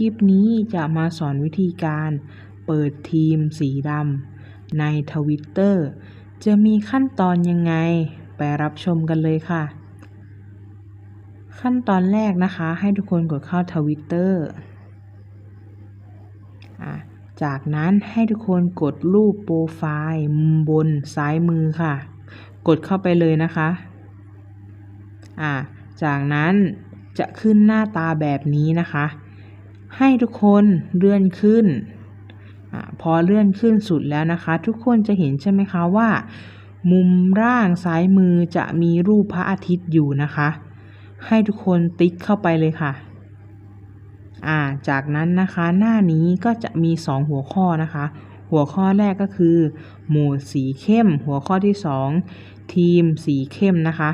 ลิปนี้จะมาสอนวิธีการเปิดทีมสีดำในทวิตเตอร์จะมีขั้นตอนยังไง ไปรับชมกันเลยค่ะ ขั้นตอนแรกนะคะ ให้ทุกคนกดเข้าทวิตเตอร์จากนั้นให้ทุกคนกดรูปโปรไฟล์มุมบนซ้ายมือค่ะ กดเข้าไปเลยนะคะอ่าจากนั้นจะขึ้นหน้าตาแบบนี้นะคะ ให้ทุกคนเลื่อนขึ้นอพอเลื่อนขึ้นสุดแล้วนะคะ ทุกคนจะเห็นใช่ไหมคะว่า มุมร่างซ้ายมือจะมีรูปพระอาทิตย์อยู่นะคะ ให้ทุกคนติ๊กเข้าไปเลยค่ะอ่าจากนั้นนะคะหน้านี้ก็จะมี 2 หัวข้อนะคะ หัวข้อแรกก็คือโหมดสีเข้ม หัวข้อที่ 2 ทีมสีเข้มนะคะ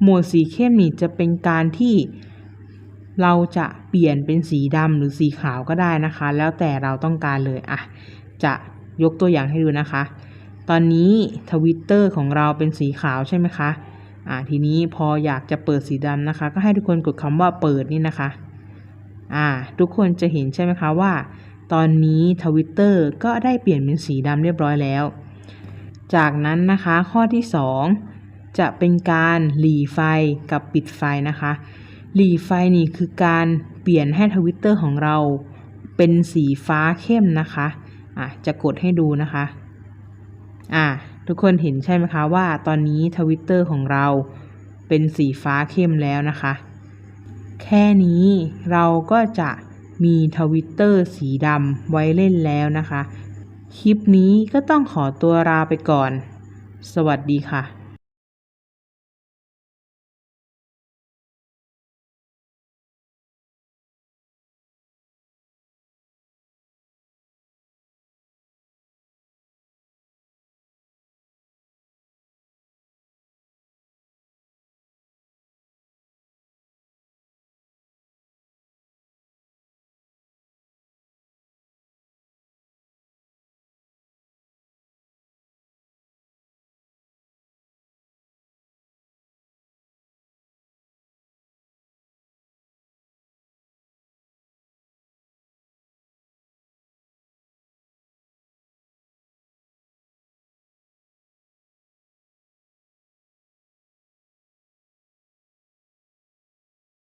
โหมดสีเข้มนี่จะเป็นการที่ เราจะเปลี่ยนเป็นสีดำหรือสีขาวก็ได้นะคะ แล้วแต่เราต้องการเลยอะจะยกตัวอย่างให้ดูนะคะ ตอนนี้ทวิตเตอร์ของเราเป็นสีขาวใช่ไหมคะอ่าทีนี้พออยากจะเปิดสีดำนะคะ ก็ให้ทุกคนกดคำว่าเปิดนี่นะคะอ่าทุกคนจะเห็นใช่ไหมคะว่า ตอนนี้ทวิตเตอร์ก็ได้เปลี่ยนเป็นสีดำเรียบร้อยแล้ว จากนั้นนะคะข้อที่ 2 จะเป็นการหลีไฟกับปิดไฟนะคะ หลีไฟนี่คือการเปลี่ยนให้ทวิตเตอร์ของเราเป็นสีฟ้าเข้มนะคะ อะ จะกดให้ดูนะคะ อะ ทุกคนเห็นใช่ไหมคะว่าตอนนี้ทวิตเตอร์ของเราเป็นสีฟ้าเข้มแล้วนะคะ แค่นี้เราก็จะมีทวิตเตอร์สีดำไว้เล่นแล้วนะคะ คลิปนี้ก็ต้องขอตัวลาไปก่อน สวัสดีค่ะ